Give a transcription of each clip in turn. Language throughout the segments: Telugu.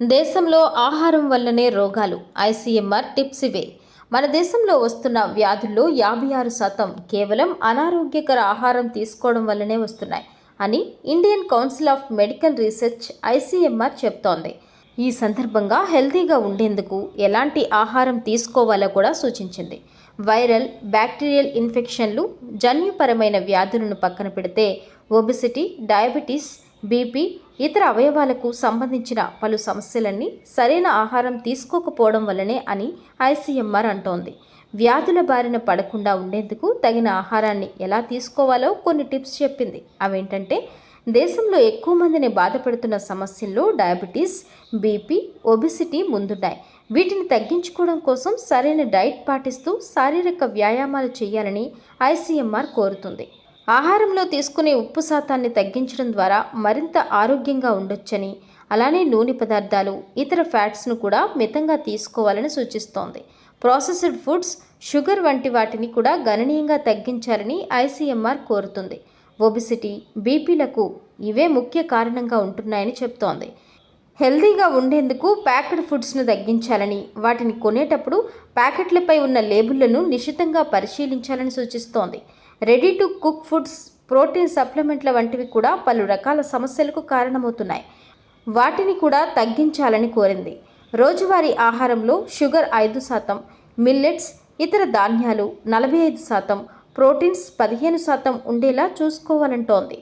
దేశంలో ఆహారం వల్లనే రోగాలు. ఐసీఎంఆర్ టిప్స్ ఇవే. మన దేశంలో వస్తున్న వ్యాధుల్లో యాభై ఆరు శాతం కేవలం అనారోగ్యకర ఆహారం తీసుకోవడం వల్లనే వస్తున్నాయి అని Indian council of medical research ICMR చెప్తోంది. ఈ సందర్భంగా హెల్తీగా ఉండేందుకు ఎలాంటి ఆహారం తీసుకోవాలో కూడా సూచించింది. వైరల్ బ్యాక్టీరియల్ ఇన్ఫెక్షన్లు జన్యుపరమైన వ్యాధులను పక్కన పెడితే ఒబిసిటీ డయాబెటీస్ బీపీ ఇతర అవయవాలకు సంబంధించిన పలు సమస్యలన్నీ సరైన ఆహారం తీసుకోకపోవడం వల్లనే అని ఐసీఎంఆర్ అంటోంది. వ్యాధుల బారిన పడకుండా ఉండేందుకు తగిన ఆహారాన్ని ఎలా తీసుకోవాలో కొన్ని టిప్స్ చెప్పింది. అవేంటంటే దేశంలో ఎక్కువ మందిని బాధపడుతున్న సమస్యల్లో డయాబెటీస్ బీపీ ఒబిసిటీ ముందున్నాయి. వీటిని తగ్గించుకోవడం కోసం సరైన డైట్ పాటిస్తూ శారీరక వ్యాయామాలు చేయాలని ఐసీఎంఆర్ కోరుతుంది. ఆహారంలో తీసుకునే ఉప్పు శాతాన్ని తగ్గించడం ద్వారా మరింత ఆరోగ్యంగా ఉండొచ్చని అలానే నూనె పదార్థాలు ఇతర ఫ్యాట్స్ను కూడా మితంగా తీసుకోవాలని సూచిస్తోంది. ప్రాసెస్డ్ ఫుడ్స్ షుగర్ వంటి వాటిని కూడా గణనీయంగా తగ్గించాలని ఐసీఎంఆర్ కోరుతుంది. ఒబిసిటీ బీపీలకు ఇవే ముఖ్య కారణంగా ఉంటున్నాయని చెప్తోంది. హెల్దీగా ఉండేందుకు ప్యాకెడ్ ఫుడ్స్ను తగ్గించాలని వాటిని కొనేటప్పుడు ప్యాకెట్లపై ఉన్న లేబుళ్ళను నిశితంగా పరిశీలించాలని సూచిస్తోంది. Ready to cook foods protein సప్లిమెంట్ల వంటివి కూడా పలు రకాల సమస్యలకు కారణమవుతున్నాయి. వాటిని కూడా తగ్గించాలని కోరింది. రోజువారీ ఆహారంలో షుగర్ ఐదు శాతం మిల్లెట్స్ ఇతర ధాన్యాలు నలభై ఐదు శాతం ప్రోటీన్స్ పదిహేను శాతం ఉండేలా చూసుకోవాలంటోంది.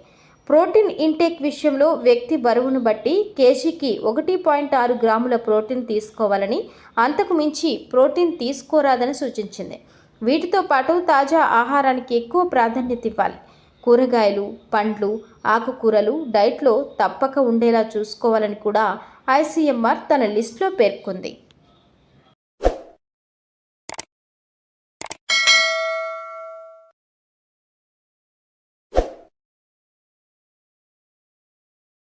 ప్రోటీన్ ఇంటేక్ విషయంలో వ్యక్తి బరువును బట్టి కేజీకి ఒకటి పాయింట్ ఆరు గ్రాముల ప్రోటీన్ తీసుకోవాలని అంతకు మించి ప్రోటీన్ తీసుకోరాదని సూచించింది. వీటితో పాటు తాజా ఆహారానికి ఎక్కువ ప్రాధాన్యత ఇవ్వాలి. కూరగాయలు పండ్లు ఆకుకూరలు డైట్లో తప్పక ఉండేలా చూసుకోవాలని కూడా ఐసీఎంఆర్ తన లిస్టులో పేర్కొంది.